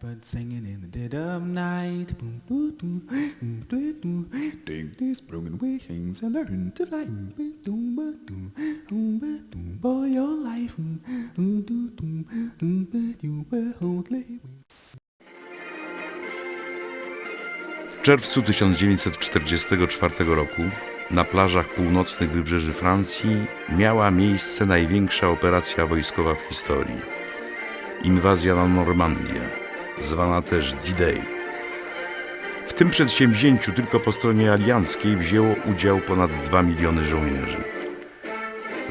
Birds singing in the dead of night. Take these broken wings and learn to fly. Boy, your life. you only. W czerwcu 1944 roku na plażach północnych wybrzeży Francji miała miejsce największa operacja wojskowa w historii. Inwazja na Normandię, zwana też D-Day. W tym przedsięwzięciu tylko po stronie alianckiej wzięło udział ponad 2 miliony żołnierzy.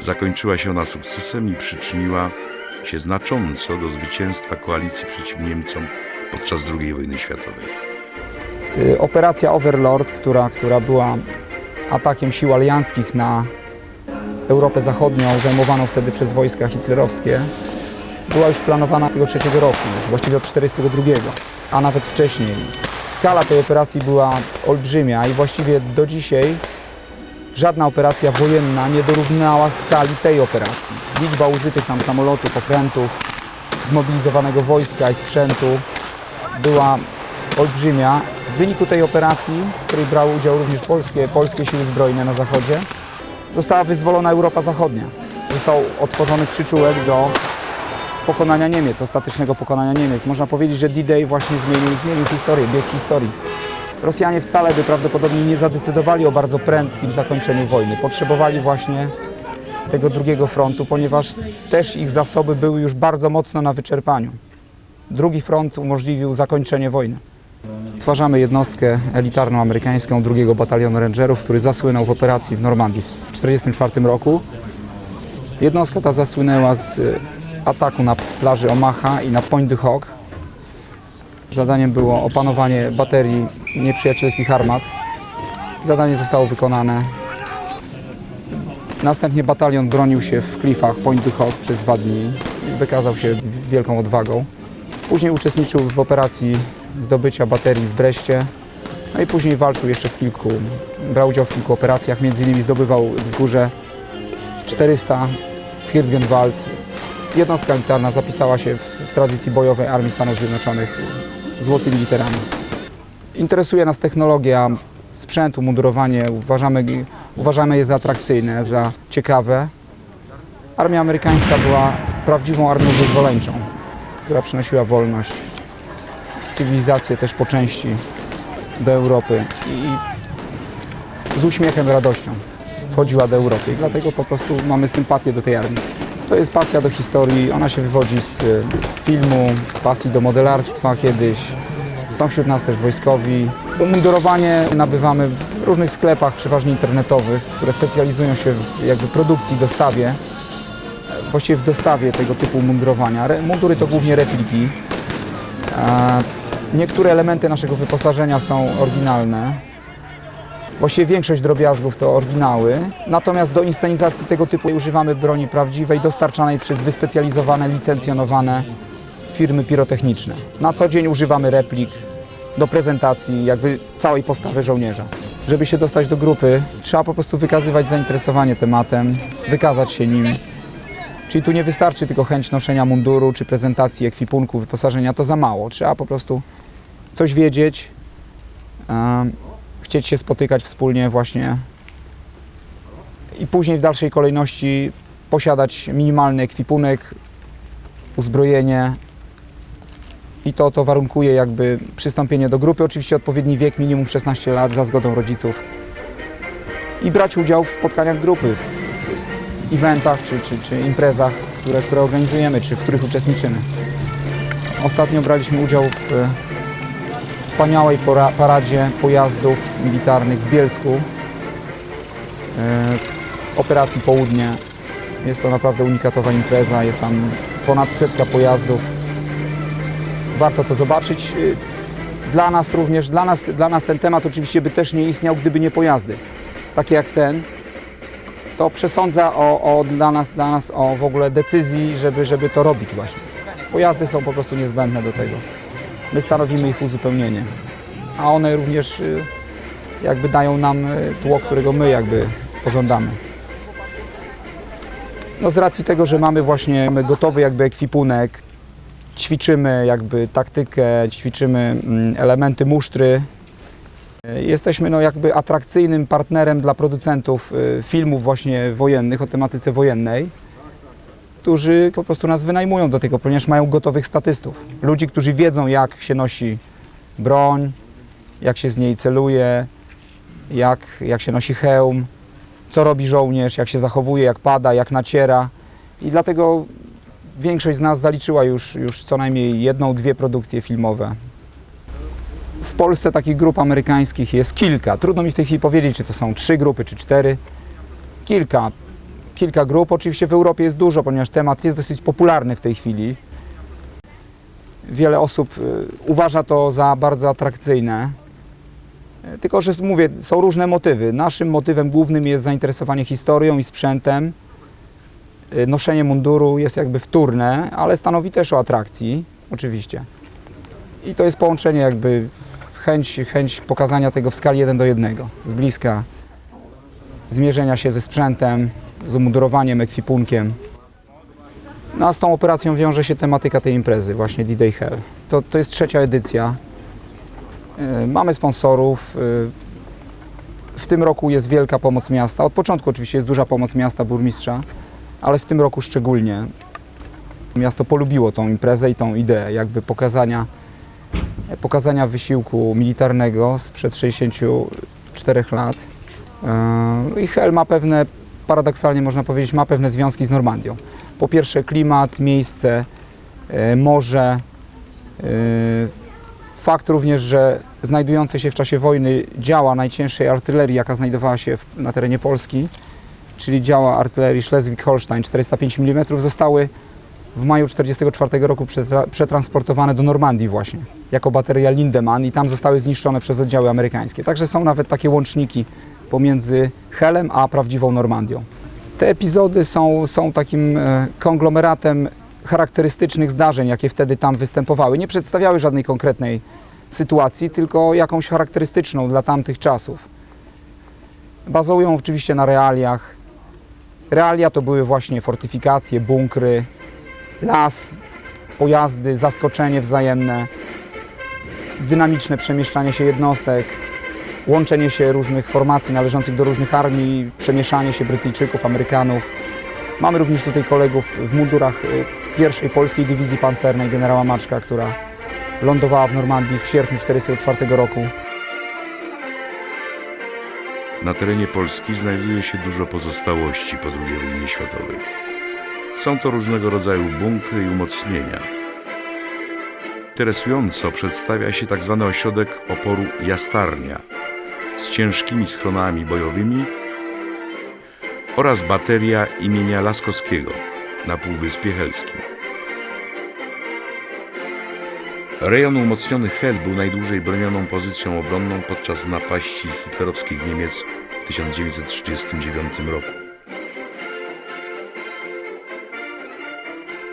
Zakończyła się ona sukcesem i przyczyniła się znacząco do zwycięstwa koalicji przeciw Niemcom podczas II wojny światowej. Y, Operacja Overlord, która, która była atakiem sił alianckich na Europę Zachodnią, zajmowaną wtedy przez wojska hitlerowskie, była już planowana z tego trzeciego roku, już właściwie od 1942, a nawet wcześniej. Skala tej operacji była olbrzymia i właściwie do dzisiaj żadna operacja wojenna nie dorównała skali tej operacji. Liczba użytych tam samolotów, okrętów, zmobilizowanego wojska i sprzętu była olbrzymia. W wyniku tej operacji, w której brały udział również polskie, polskie siły zbrojne na zachodzie, została wyzwolona Europa Zachodnia. Został otworzony przyczółek do pokonania Niemiec, ostatecznego pokonania Niemiec. Można powiedzieć, że D-Day właśnie zmienił, zmienił historię, bieg historii. Rosjanie wcale by prawdopodobnie nie zadecydowali o bardzo prędkim zakończeniu wojny. Potrzebowali właśnie tego drugiego frontu, ponieważ też ich zasoby były już bardzo mocno na wyczerpaniu. Drugi front umożliwił zakończenie wojny. Stwarzamy jednostkę elitarną amerykańską drugiego batalionu Rangerów, który zasłynął w operacji w Normandii w 1944 roku. Jednostka ta zasłynęła z ataku na plaży Omaha i na Point du Hoc. Zadaniem było opanowanie baterii nieprzyjacielskich armat. Zadanie zostało wykonane. Następnie batalion bronił się w klifach Point du Hoc przez dwa dni wykazał się wielką odwagą. Później uczestniczył w operacji zdobycia baterii w Breście. No i później walczył jeszcze w kilku, brał udział w kilku operacjach, między innymi zdobywał wzgórze 400 w Hirgenwald. Jednostka militarna zapisała się w, tradycji bojowej Armii Stanów Zjednoczonych złotymi literami. Interesuje nas technologia sprzętu, mundurowanie. Uważamy, uważamy je za atrakcyjne, za ciekawe. Armia amerykańska była prawdziwą armią wyzwoleńczą, która przynosiła wolność, cywilizację też po części do Europy i z uśmiechem, radością wchodziła do Europy i dlatego po prostu mamy sympatię do tej armii. To jest pasja do historii, ona się wywodzi z y, filmu, pasji do modelarstwa kiedyś. Są wśród nas też wojskowi. Mundurowanie nabywamy w różnych sklepach, przeważnie internetowych, które specjalizują się w jakby produkcji, dostawie, właściwie w dostawie tego typu mundurowania. Mundury to głównie repliki. E, Niektóre elementy naszego wyposażenia są oryginalne. Właściwie większość drobiazgów to oryginały. Natomiast do inscenizacji tego typu używamy broni prawdziwej, dostarczanej przez wyspecjalizowane, licencjonowane firmy pirotechniczne. Na co dzień używamy replik do prezentacji jakby całej postawy żołnierza. Żeby się dostać do grupy, trzeba po prostu wykazywać zainteresowanie tematem, wykazać się nim. Czyli tu nie wystarczy tylko chęć noszenia munduru czy prezentacji ekwipunku, wyposażenia, to za mało. Trzeba po prostu coś wiedzieć, chcieć się spotykać wspólnie właśnie i później w dalszej kolejności posiadać minimalny ekwipunek, uzbrojenie i to, to warunkuje jakby przystąpienie do grupy. Oczywiście odpowiedni wiek, minimum 16 lat za zgodą rodziców i brać udział w spotkaniach grupy, eventach czy, czy, czy imprezach, które, które organizujemy, czy w których uczestniczymy. Ostatnio braliśmy udział w wspaniałej paradzie pojazdów militarnych w Bielsku, e, operacji Południe. Jest to naprawdę unikatowa impreza, jest tam ponad setka pojazdów. Warto to zobaczyć. E, Dla nas również, dla nas, dla nas ten temat oczywiście by też nie istniał, gdyby nie pojazdy, takie jak ten. To przesądza o, o, dla, nas, dla nas o w ogóle decyzji, żeby, żeby to robić właśnie. Pojazdy są po prostu niezbędne do tego. My stanowimy ich uzupełnienie, a one również y, jakby dają nam y, tło, którego my jakby pożądamy. No z racji tego, że mamy właśnie mamy gotowy jakby ekwipunek, ćwiczymy jakby taktykę, ćwiczymy mm, elementy musztry. E, Jesteśmy no jakby atrakcyjnym partnerem dla producentów filmów właśnie wojennych o tematyce wojennej, którzy po prostu nas wynajmują do tego, ponieważ mają gotowych statystów. Ludzi, którzy wiedzą jak się nosi broń, jak się z niej celuje, jak, jak się nosi hełm, co robi żołnierz, jak się zachowuje, jak pada, jak naciera. I dlatego większość z nas zaliczyła już, już co najmniej jedną, dwie produkcje filmowe. W Polsce takich grup amerykańskich jest kilka. Trudno mi w tej chwili powiedzieć, czy to są trzy grupy, czy cztery. Kilka. Kilka grup. Oczywiście w Europie jest dużo, ponieważ temat jest dosyć popularny w tej chwili. Wiele osób y, uważa to za bardzo atrakcyjne. Y, Tylko, że mówię, są różne motywy. Naszym motywem głównym jest zainteresowanie historią i sprzętem. Y, Noszenie munduru jest jakby wtórne, ale stanowi też o atrakcji, oczywiście. I to jest połączenie jakby chęć, chęć pokazania tego w skali 1 do 1, z bliska, zmierzenia się ze sprzętem, z umundurowaniem, ekwipunkiem. No a z tą operacją wiąże się tematyka tej imprezy, właśnie D-Day Hell. To, to jest trzecia edycja. Y, Mamy sponsorów. y, W tym roku jest wielka pomoc miasta. Od początku oczywiście jest duża pomoc miasta, burmistrza, ale w tym roku szczególnie. Miasto polubiło tą imprezę i tą ideę jakby pokazania, pokazania wysiłku militarnego sprzed 64 lat. Yy, I Hel ma pewne, paradoksalnie można powiedzieć, ma pewne związki z Normandią. Po pierwsze klimat, miejsce, yy, morze. yy, Fakt również, że znajdujące się w czasie wojny działa najcięższej artylerii, jaka znajdowała się na terenie Polski, czyli działa artylerii Schleswig-Holstein 405 mm, zostały w maju 1944 roku przetra- przetransportowane do Normandii właśnie, jako bateria Lindemann i tam zostały zniszczone przez oddziały amerykańskie. Także są nawet takie łączniki pomiędzy Helem a prawdziwą Normandią. Te epizody są, są takim e, konglomeratem charakterystycznych zdarzeń, jakie wtedy tam występowały. Nie przedstawiały żadnej konkretnej sytuacji, tylko jakąś charakterystyczną dla tamtych czasów. Bazują oczywiście na realiach. Realia to były właśnie fortyfikacje, bunkry, las, pojazdy, zaskoczenie wzajemne, dynamiczne przemieszczanie się jednostek, łączenie się różnych formacji należących do różnych armii, przemieszanie się Brytyjczyków, Amerykanów. Mamy również tutaj kolegów w mundurach y, pierwszej polskiej dywizji pancernej generała Maczka, która lądowała w Normandii w sierpniu 1944 roku. Na terenie Polski znajduje się dużo pozostałości po II wojnie światowej. Są to różnego rodzaju bunkry i umocnienia. Interesująco przedstawia się tzw. ośrodek oporu Jastarnia z ciężkimi schronami bojowymi oraz bateria imienia Laskowskiego na Półwyspie Helskim. Rejon umocniony Hel był najdłużej bronioną pozycją obronną podczas napaści hitlerowskich Niemiec w 1939 roku.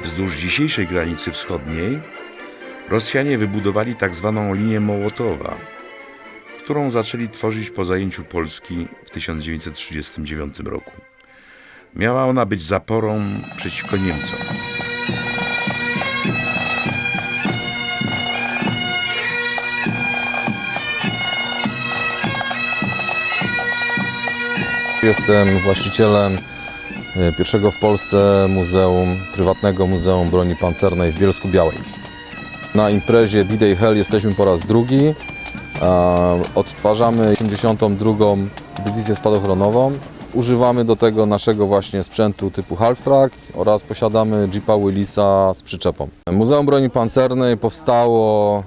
Wzdłuż dzisiejszej granicy wschodniej Rosjanie wybudowali tak zwaną linię Mołotowa, którą zaczęli tworzyć po zajęciu Polski w 1939 roku. Miała ona być zaporą przeciwko Niemcom. Jestem właścicielem e, pierwszego w Polsce muzeum, prywatnego Muzeum Broni Pancernej w Bielsku Białej. Na imprezie D-Day Hell jesteśmy po raz drugi. E, Odtwarzamy 82. Dywizję Spadochronową. Używamy do tego naszego właśnie sprzętu typu Half-Track oraz posiadamy Jeepa Willisa z przyczepą. Muzeum Broni Pancernej powstało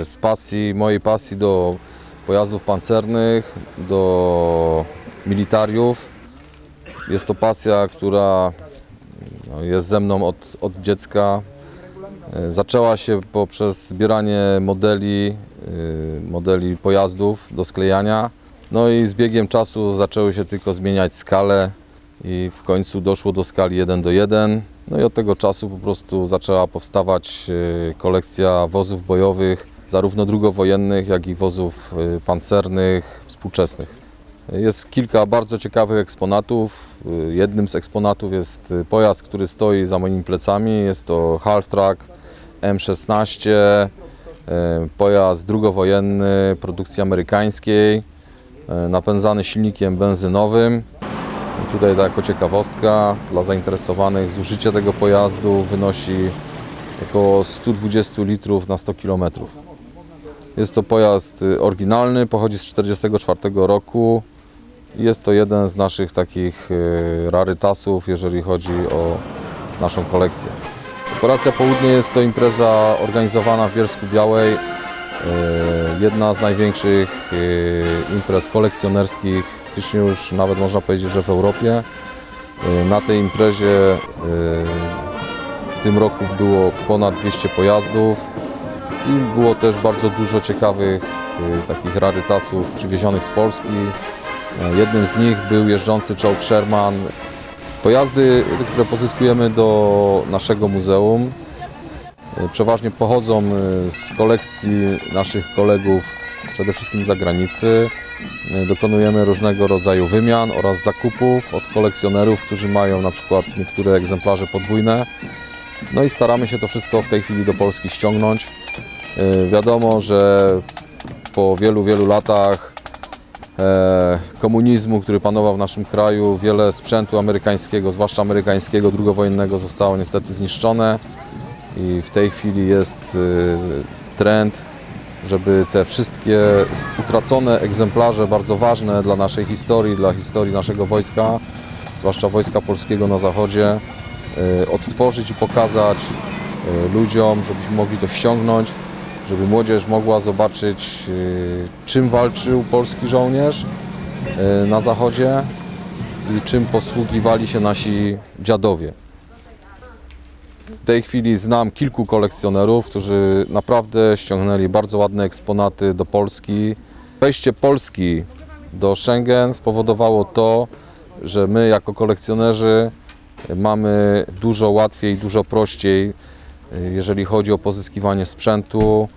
e, z pasji, mojej pasji do pojazdów pancernych, do militariów. Jest to pasja, która no, jest ze mną od, od dziecka. E, Zaczęła się poprzez zbieranie modeli, modeli pojazdów do sklejania. No i z biegiem czasu zaczęły się tylko zmieniać skale i w końcu doszło do skali 1 do 1. No i od tego czasu po prostu zaczęła powstawać e, kolekcja wozów bojowych, zarówno drugowojennych, jak i wozów e, pancernych współczesnych. Jest kilka bardzo ciekawych eksponatów. Jednym z eksponatów jest pojazd, który stoi za moimi plecami. Jest to half track M16, e, pojazd drugowojenny produkcji amerykańskiej, e, napędzany silnikiem benzynowym. Tutaj jako ciekawostka dla zainteresowanych zużycie tego pojazdu wynosi około 120 litrów na 100 km. Jest to pojazd y, oryginalny, pochodzi z 1944 roku. Jest to jeden z naszych takich y, rarytasów, jeżeli chodzi o naszą kolekcję. Operacja Południe jest to impreza organizowana w Bielsku Białej. y, Jedna z największych y, imprez kolekcjonerskich, praktycznie już nawet można powiedzieć, że w Europie. Y, Na tej imprezie w tym roku było ponad 200 pojazdów i było też bardzo dużo ciekawych takich rarytasów przywiezionych z Polski. Jednym z nich był jeżdżący czołg Sherman. Pojazdy, które pozyskujemy do naszego muzeum, y, przeważnie pochodzą y, z kolekcji naszych kolegów, przede wszystkim z zagranicy. Y, Dokonujemy różnego rodzaju wymian oraz zakupów od kolekcjonerów, którzy mają na przykład niektóre egzemplarze podwójne. No i staramy się to wszystko w tej chwili do Polski ściągnąć. Wiadomo, że po wielu, wielu latach e, komunizmu, który panował w naszym kraju, wiele sprzętu amerykańskiego, zwłaszcza amerykańskiego, drugowojennego zostało niestety zniszczone. I w tej chwili jest y, trend, żeby te wszystkie utracone egzemplarze, bardzo ważne dla naszej historii, dla historii naszego wojska, zwłaszcza wojska polskiego na zachodzie, y, odtworzyć i pokazać ludziom, żebyśmy mogli to ściągnąć, żeby młodzież mogła zobaczyć, y, czym walczył polski żołnierz y, na zachodzie i czym posługiwali się nasi dziadowie. W tej chwili znam kilku kolekcjonerów, którzy naprawdę ściągnęli bardzo ładne eksponaty do Polski. Wejście Polski do Schengen spowodowało to, że my jako kolekcjonerzy mamy dużo łatwiej, dużo prościej, jeżeli chodzi o pozyskiwanie sprzętu.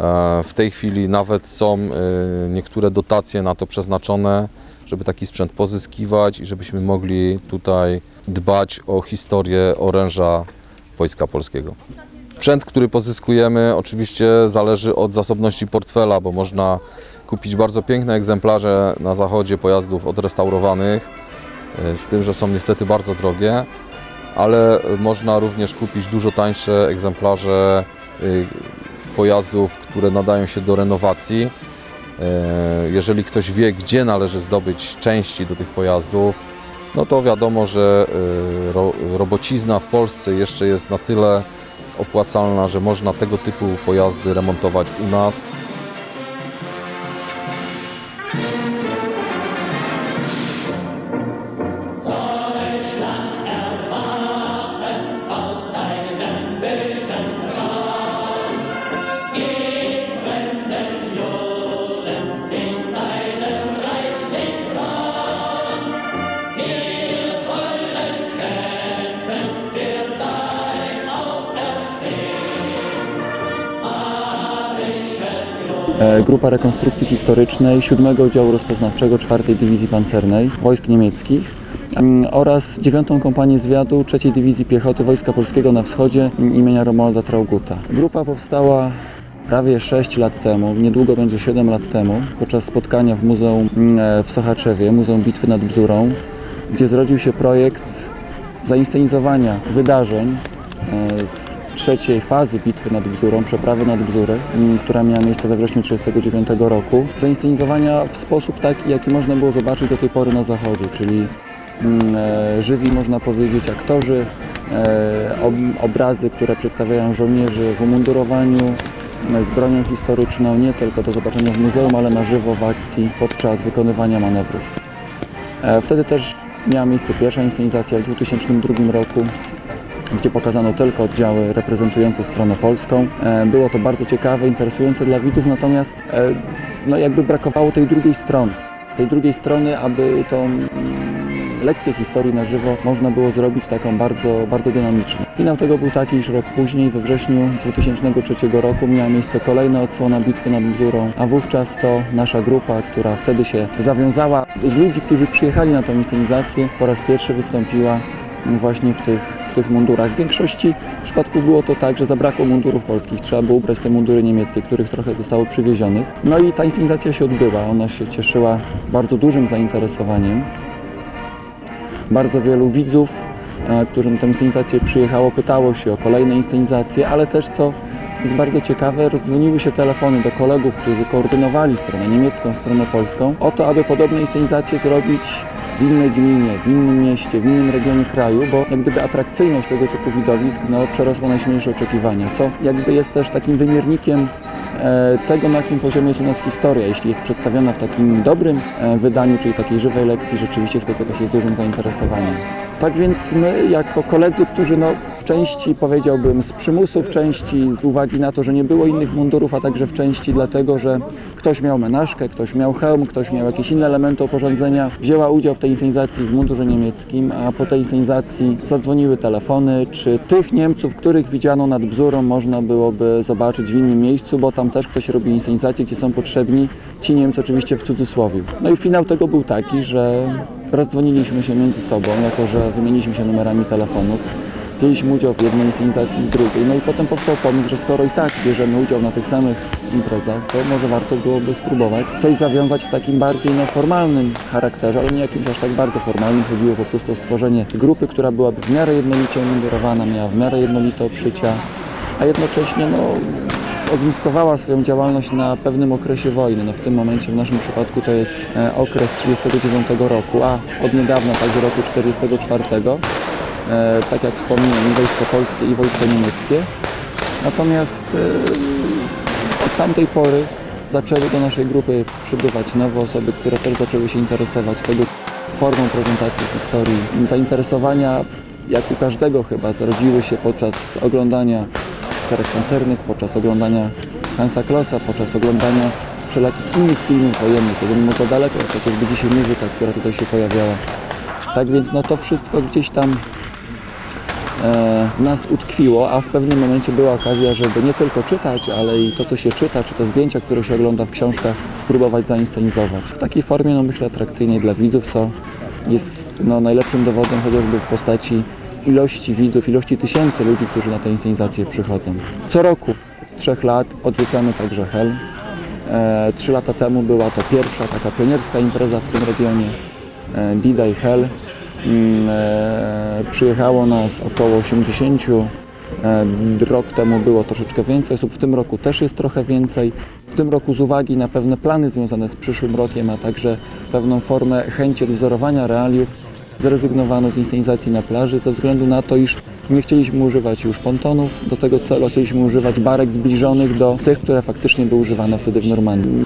E, W tej chwili nawet są y, niektóre dotacje na to przeznaczone, żeby taki sprzęt pozyskiwać i żebyśmy mogli tutaj dbać o historię oręża Wojska Polskiego. Sprzęt, który pozyskujemy, oczywiście zależy od zasobności portfela, bo można kupić bardzo piękne egzemplarze na zachodzie pojazdów odrestaurowanych, y, z tym, że są niestety bardzo drogie, ale można również kupić dużo tańsze egzemplarze y, pojazdów, które nadają się do renowacji. E, Jeżeli ktoś wie, gdzie należy zdobyć części do tych pojazdów, no to wiadomo, że ro, robocizna w Polsce jeszcze jest na tyle opłacalna, że można tego typu pojazdy remontować u nas. Grupa Rekonstrukcji Historycznej 7 Oddziału Rozpoznawczego 4 Dywizji Pancernej Wojsk Niemieckich mm, oraz 9 Kompanię Zwiadu 3 Dywizji Piechoty Wojska Polskiego na wschodzie imienia Romualda Trauguta. Grupa powstała prawie 6 lat temu, niedługo będzie 7 lat temu, podczas spotkania w Muzeum mm, e, w Sochaczewie, Muzeum Bitwy nad Bzurą, gdzie zrodził się projekt zainscenizowania wydarzeń e, z trzeciej fazy bitwy nad Bzurą, przeprawy nad Bzury, m, która miała miejsce we wrześniu 1939 roku. Zainscenizowania w sposób taki, jaki można było zobaczyć do tej pory na Zachodzie, czyli mm, e, żywi, można powiedzieć, aktorzy, e, ob, obrazy, które przedstawiają żołnierzy w umundurowaniu, e, z bronią historyczną, nie tylko do zobaczenia w muzeum, ale na żywo w akcji podczas wykonywania manewrów. E, Wtedy też miała miejsce pierwsza inscenizacja w 2002 roku, gdzie pokazano tylko oddziały reprezentujące stronę polską. E, Było to bardzo ciekawe, interesujące dla widzów, natomiast e, no jakby brakowało tej drugiej strony. Tej drugiej strony, aby tą mm, lekcję historii na żywo można było zrobić taką bardzo, bardzo dynamiczną. Finał tego był taki, iż rok później, we wrześniu 2003 roku miała miejsce kolejna odsłona bitwy nad Bzurą, a wówczas to nasza grupa, która wtedy się zawiązała z ludzi, którzy przyjechali na tę inscenizację, po raz pierwszy wystąpiła właśnie w tych, w tych mundurach. W większości przypadków było to tak, że zabrakło mundurów polskich, trzeba było ubrać te mundury niemieckie, których trochę zostało przywiezionych. No i ta inscenizacja się odbyła, ona się cieszyła bardzo dużym zainteresowaniem. Bardzo wielu widzów, e, którzy na tę inscenizację przyjechało, pytało się o kolejne inscenizacje, ale też co jest bardzo ciekawe, rozdzwoniły się telefony do kolegów, którzy koordynowali stronę niemiecką, stronę polską, o to, aby podobne inscenizacje zrobić w innej gminie, w innym mieście, w innym regionie kraju, bo jak gdyby atrakcyjność tego typu widowisk no, przerosła najsilniejsze oczekiwania, co jakby jest też takim wymiernikiem e, tego, na jakim poziomie jest u nas historia. Jeśli jest przedstawiona w takim dobrym e, wydaniu, czyli takiej żywej lekcji, rzeczywiście spotyka się z dużym zainteresowaniem. Tak więc my, jako koledzy, którzy no, w części powiedziałbym z przymusu, w części z uwagi na to, że nie było innych mundurów, a także w części dlatego, że ktoś miał menażkę, ktoś miał hełm, ktoś miał jakieś inne elementy oporządzenia, wzięła udział w tej inscenizacji w mundurze niemieckim, a po tej inscenizacji zadzwoniły telefony, czy tych Niemców, których widziano nad Bzurą, można byłoby zobaczyć w innym miejscu, bo tam też ktoś robi inscenizacje, gdzie są potrzebni ci Niemcy oczywiście w cudzysłowie. No i finał tego był taki, że rozdzwoniliśmy się między sobą, jako że wymieniliśmy się numerami telefonów. Wzięliśmy udział w jednej inscenizacji i drugiej. No i potem powstał pomysł, że skoro i tak bierzemy udział na tych samych imprezach, to może warto byłoby spróbować coś zawiązać w takim bardziej no, formalnym charakterze, ale nie jakimś aż tak bardzo formalnym. Chodziło po prostu o stworzenie grupy, która byłaby w miarę jednolicie umundurowana, miała w miarę jednolite obszycia, a jednocześnie no, ogniskowała swoją działalność na pewnym okresie wojny. No w tym momencie w naszym przypadku to jest e, okres 1939 roku, a od niedawna także roku 1944. E, tak jak wspomniałem, i wojsko polskie, i wojsko niemieckie. Natomiast e, od tamtej pory zaczęły do naszej grupy przybywać nowe osoby, które też zaczęły się interesować tego formą prezentacji historii. Zainteresowania, jak u każdego chyba, zrodziły się podczas oglądania czterech pancernych, podczas oglądania Hansa Klossa, podczas oglądania wszelakich innych filmów wojennych, to mimo za daleko, chociażby dzisiaj muzyka, która tutaj się pojawiała. Tak więc no to wszystko gdzieś tam nas utkwiło, a w pewnym momencie była okazja, żeby nie tylko czytać, ale i to, co się czyta, czy te zdjęcia, które się ogląda w książkach, spróbować zainscenizować. W takiej formie, no myślę, atrakcyjnej dla widzów, co jest no, najlepszym dowodem chociażby w postaci ilości widzów, ilości tysięcy ludzi, którzy na te inscenizacje przychodzą. Co roku, trzech lat, odwiedzamy także Hel. E, trzy lata temu była to pierwsza taka pionierska impreza w tym regionie, e, Hell. Mm, e, przyjechało nas około 80. E, rok temu było troszeczkę więcej osób, w tym roku też jest trochę więcej. W tym roku z uwagi na pewne plany związane z przyszłym rokiem, a także pewną formę chęci odwzorowania realiów, zrezygnowano z inscenizacji na plaży ze względu na to, iż nie chcieliśmy używać już pontonów do tego celu, chcieliśmy używać barek zbliżonych do tych, które faktycznie były używane wtedy w Normandii.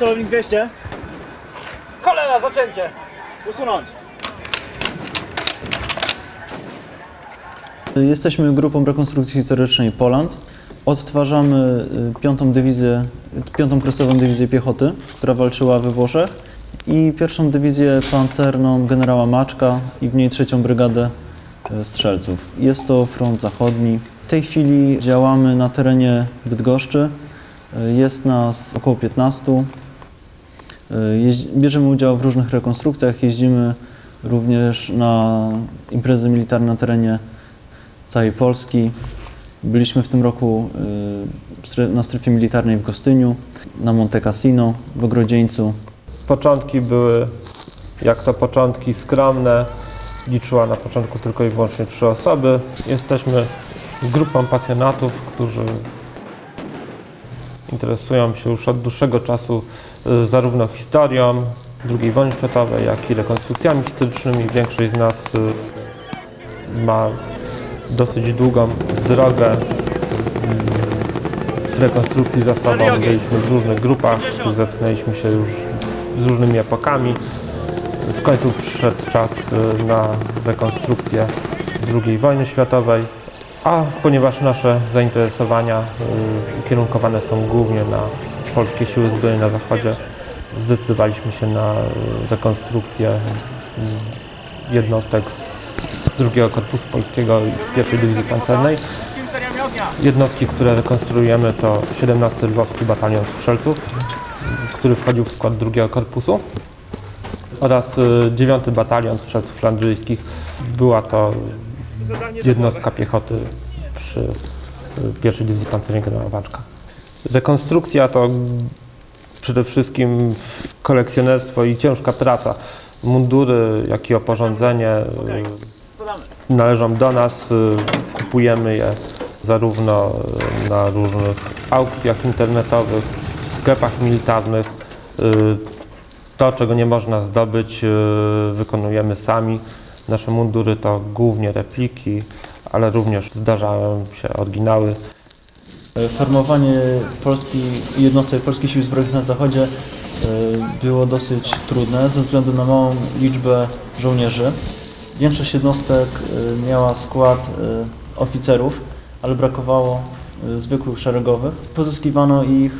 Celownik 200. Kolera, zaczęcie. Usunąć. Jesteśmy grupą rekonstrukcji historycznej Poland. Odtwarzamy y, piątą dywizję, piątą kresową dywizję piechoty, która walczyła we Włoszech i pierwszą dywizję pancerną generała Maczka i w niej trzecią brygadę y, strzelców. Jest to front zachodni. W tej chwili działamy na terenie Bydgoszczy. Y, Jest nas około 15. Jeździ- Bierzemy udział w różnych rekonstrukcjach, jeździmy również na imprezy militarne na terenie całej Polski. Byliśmy w tym roku stre- na strefie militarnej w Gostyniu, na Monte Cassino, w Ogrodzieńcu. Początki były, jak to początki, skromne. Liczyła na początku tylko i wyłącznie trzy osoby. Jesteśmy grupą pasjonatów, którzy interesują się już od dłuższego czasu zarówno historią II wojny światowej, jak i rekonstrukcjami historycznymi. Większość z nas y, ma dosyć długą drogę mm, z rekonstrukcji za sobą. Byliśmy w różnych grupach, zetknęliśmy się już z różnymi epokami. W końcu przyszedł czas y, na rekonstrukcję II wojny światowej, a ponieważ nasze zainteresowania y, ukierunkowane są głównie na polskie siły zbrojne na zachodzie, zdecydowaliśmy się na y, rekonstrukcję y, jednostek z II Korpusu Polskiego i z pierwszej Dywizji Pancernej. Jednostki, które rekonstruujemy to 17 Lwowski Batalion Strzelców, który wchodził w skład drugiego korpusu oraz y, 9 Batalion Strzelców Flandryjskich. Była to jednostka piechoty przy y, pierwszej Dywizji Pancernej generała Waczka. Rekonstrukcja to przede wszystkim kolekcjonerstwo i ciężka praca. Mundury, jak i oporządzenie y, należą do nas. y, Kupujemy je zarówno y, na różnych aukcjach internetowych, w sklepach militarnych. To, czego nie można zdobyć, wykonujemy sami. Nasze mundury to głównie repliki, ale również zdarzają się oryginały. Formowanie Polski, jednostek Polskich Sił Zbrojnych na Zachodzie e, było dosyć trudne ze względu na małą liczbę żołnierzy. Większość jednostek e, miała skład e, oficerów, ale brakowało e, zwykłych szeregowych. Pozyskiwano ich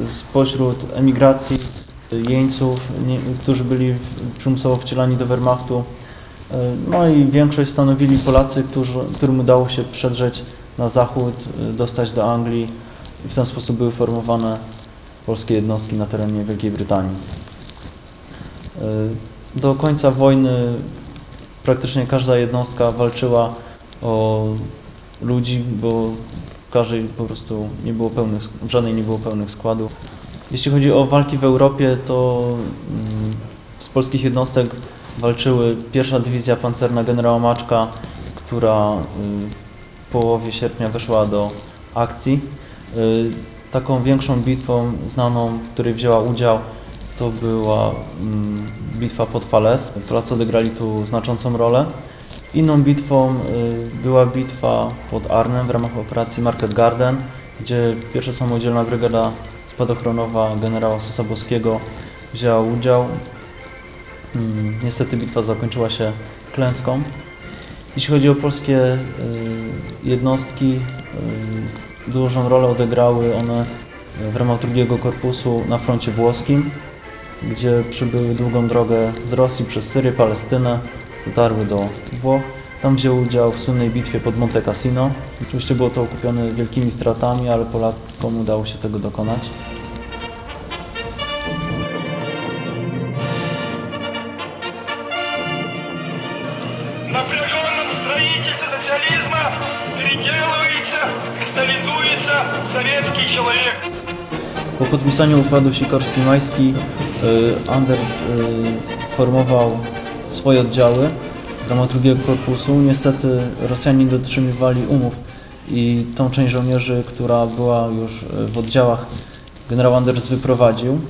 e, spośród emigracji, e, jeńców, którzy byli przymusowo wcielani do Wehrmachtu. E, No i większość stanowili Polacy, którzy, którym udało się przedrzeć na zachód, y, dostać do Anglii i w ten sposób były formowane polskie jednostki na terenie Wielkiej Brytanii. Y, Do końca wojny praktycznie każda jednostka walczyła o ludzi, bo w każdej po prostu nie było pełnych, w żadnej nie było pełnych składów. Jeśli chodzi o walki w Europie, to mm, z polskich jednostek walczyły pierwsza dywizja pancerna generała Maczka, która y, połowie sierpnia weszła do akcji. Y, Taką większą bitwą znaną, w której wzięła udział, to była mm, bitwa pod Fales. Polacy odegrali tu znaczącą rolę. Inną bitwą y, była bitwa pod Arnem w ramach operacji Market Garden, gdzie pierwsza samodzielna brygada spadochronowa generała Sosabowskiego wzięła udział. Mm, Niestety bitwa zakończyła się klęską. Jeśli chodzi o polskie y, jednostki, y, dużą rolę odegrały one w ramach drugiego korpusu na froncie włoskim, gdzie przybyły długą drogę z Rosji przez Syrię, Palestynę, dotarły do Włoch. Tam wzięły udział w słynnej bitwie pod Monte Cassino. Oczywiście było to okupione wielkimi stratami, ale Polakom udało się tego dokonać. Po podpisaniu układu Sikorski-Majski y, Anders y, formował swoje oddziały w ramach drugiego korpusu. Niestety Rosjanie nie dotrzymywali umów i tą część żołnierzy, która była już y, w oddziałach, generał Anders wyprowadził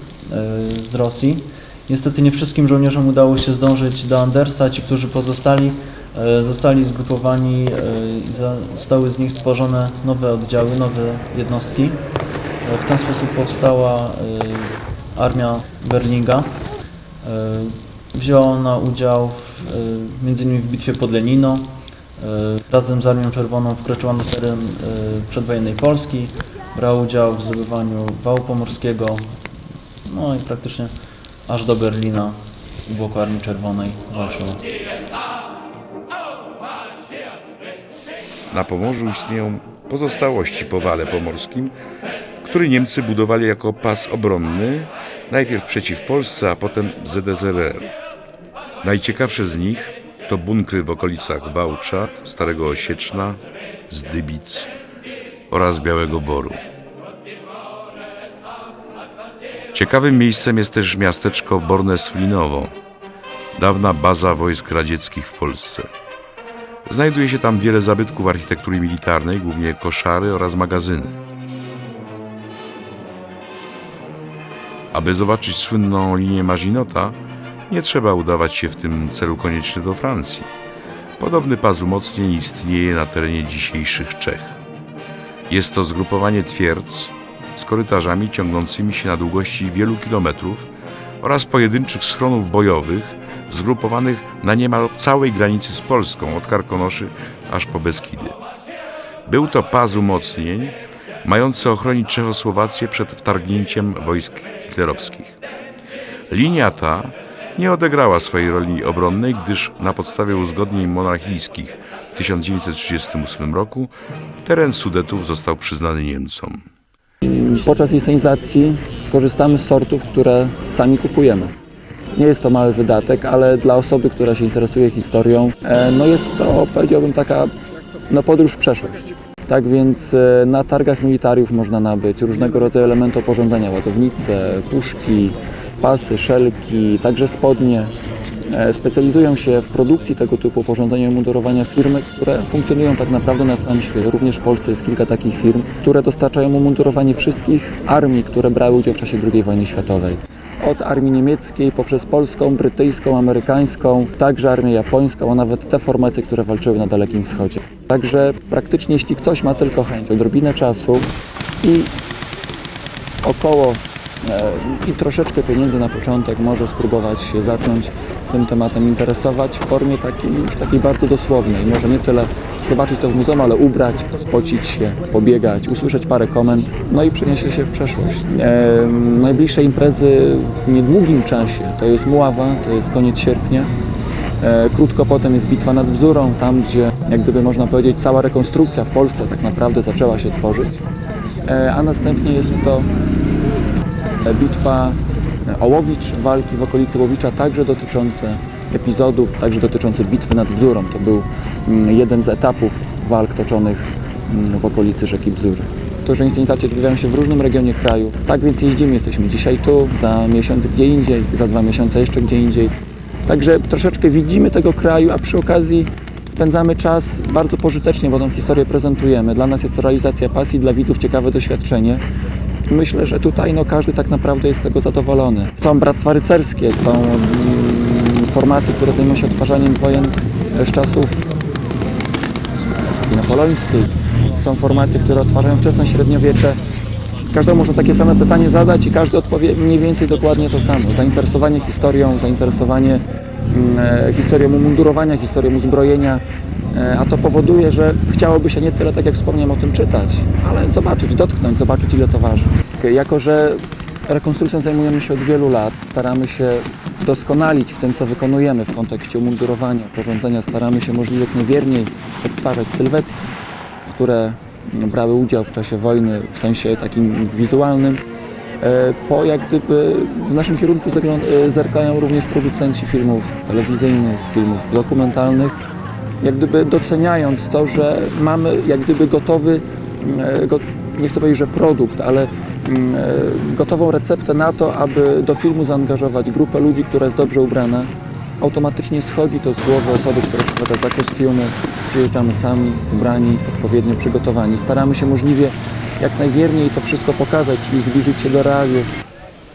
z Rosji. Niestety nie wszystkim żołnierzom udało się zdążyć do Andersa. Ci, którzy pozostali, zostali zgrupowani y, i zostały z nich tworzone nowe oddziały, nowe jednostki. W ten sposób powstała armia Berlinga. Wzięła ona udział w, innymi w bitwie pod Lenino. Razem z Armią Czerwoną wkroczyła na teren przedwojennej Polski. Brała udział w zdobywaniu wału pomorskiego. No i praktycznie aż do Berlina u boku Armii Czerwonej walczyła. Na Pomorzu istnieją pozostałości po wale pomorskim, który Niemcy budowali jako pas obronny, najpierw przeciw Polsce, a potem ZSRR. Najciekawsze z nich to bunkry w okolicach Wałcza, Starego Osieczna, Zdybic oraz Białego Boru. Ciekawym miejscem jest też miasteczko Borne-Sulinowo, dawna baza wojsk radzieckich w Polsce. Znajduje się tam wiele zabytków architektury militarnej, głównie koszary oraz magazyny. Aby zobaczyć słynną linię Maginota, nie trzeba udawać się w tym celu koniecznie do Francji. Podobny pas umocnień istnieje na terenie dzisiejszych Czech. Jest to zgrupowanie twierdz z korytarzami ciągnącymi się na długości wielu kilometrów oraz pojedynczych schronów bojowych zgrupowanych na niemal całej granicy z Polską, od Karkonoszy aż po Beskidy. Był to pas umocnień mający ochronić Czechosłowację przed wtargnięciem wojsk hitlerowskich. Linia ta nie odegrała swojej roli obronnej, gdyż na podstawie uzgodnień monarchijskich w 1938 roku teren Sudetów został przyznany Niemcom. Podczas inscenizacji korzystamy z sortów, które sami kupujemy. Nie jest to mały wydatek, ale dla osoby, która się interesuje historią, e, no jest to, powiedziałbym, taka no, podróż w przeszłość. Tak więc e, na targach militariów można nabyć różnego rodzaju elementy oporządzenia, ładownice, puszki, pasy, szelki, także spodnie. E, Specjalizują się w produkcji tego typu oporządzenia i mundurowania firmy, które funkcjonują tak naprawdę na całym świecie. Również w Polsce jest kilka takich firm, które dostarczają umundurowanie wszystkich armii, które brały udział w czasie II wojny światowej. Od armii niemieckiej poprzez polską, brytyjską, amerykańską, także armię japońską, a nawet te formacje, które walczyły na Dalekim Wschodzie. Także praktycznie jeśli ktoś ma tylko chęć, odrobinę czasu i około i troszeczkę pieniędzy na początek może spróbować się zacząć tym tematem interesować w formie takiej takiej bardzo dosłownej. Może nie tyle zobaczyć to w muzeum, ale ubrać, spocić się, pobiegać, usłyszeć parę komend, no i przeniesie się w przeszłość. E, najbliższe imprezy w niedługim czasie to jest Muława, to jest koniec sierpnia. E, Krótko potem jest bitwa nad Bzurą, tam gdzie, jak gdyby można powiedzieć, cała rekonstrukcja w Polsce tak naprawdę zaczęła się tworzyć. E, A następnie jest to e, bitwa e, o Łowicz, walki w okolicy Łowicza, także dotyczące epizodów, także dotyczące bitwy nad Bzurą. To był mm, jeden z etapów walk toczonych mm, w okolicy rzeki Bzury. To, że inscenizacje odbywają się w różnym regionie kraju. Tak więc jeździmy, jesteśmy dzisiaj tu, za miesiąc gdzie indziej, za dwa miesiące jeszcze gdzie indziej. Także troszeczkę widzimy tego kraju, a przy okazji spędzamy czas bardzo pożytecznie, bo tą historię prezentujemy. Dla nas jest to realizacja pasji, dla widzów ciekawe doświadczenie. Myślę, że tutaj no, każdy tak naprawdę jest z tego zadowolony. Są bractwa rycerskie, są mm, formacje, które zajmują się odtwarzaniem wojen z czasów napoleońskiej. Są formacje, które odtwarzają wczesne średniowiecze. Każdemu można takie same pytanie zadać i każdy odpowie mniej więcej dokładnie to samo. Zainteresowanie historią, zainteresowanie e, historią umundurowania, historią uzbrojenia, e, a to powoduje, że chciałoby się nie tyle, tak jak wspomniałem, o tym czytać, ale zobaczyć, dotknąć, zobaczyć ile to waży. Jako, że rekonstrukcją zajmujemy się od wielu lat, staramy się doskonalić w tym, co wykonujemy w kontekście umundurowania, porządzenia, staramy się możliwie jak najwierniej odtwarzać sylwetki, które brały udział w czasie wojny w sensie takim wizualnym. E, Po jak gdyby w naszym kierunku e, zerkają również producenci filmów telewizyjnych, filmów dokumentalnych, jak gdyby doceniając to, że mamy jak gdyby gotowy, e, nie chcę powiedzieć, że produkt, ale mm, gotową receptę na to, aby do filmu zaangażować grupę ludzi, która jest dobrze ubrana. Automatycznie schodzi to z głowy osoby, która odpowiada za kostiumy. Przyjeżdżamy sami, ubrani, odpowiednio przygotowani. Staramy się możliwie jak najwierniej to wszystko pokazać, czyli zbliżyć się do realiów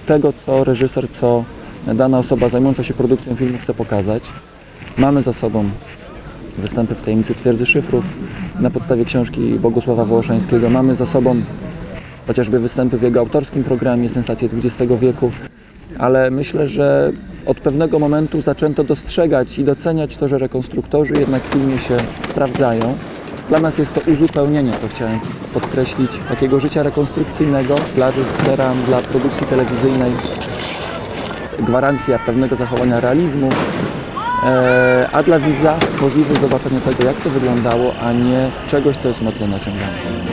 tego, co reżyser, co dana osoba zajmująca się produkcją filmu chce pokazać. Mamy za sobą występy w tajemnicy Twierdzy Szyfrów na podstawie książki Bogusława Wołoszańskiego. Mamy za sobą chociażby występy w jego autorskim programie Sensacje XX wieku, ale myślę, że od pewnego momentu zaczęto dostrzegać i doceniać to, że rekonstruktorzy jednak w filmie się sprawdzają. Dla nas jest to uzupełnienie, co chciałem podkreślić, takiego życia rekonstrukcyjnego dla reżysera, dla produkcji telewizyjnej. Gwarancja pewnego zachowania realizmu, e, a dla widza możliwość zobaczenia tego, jak to wyglądało, a nie czegoś, co jest mocno naciągane.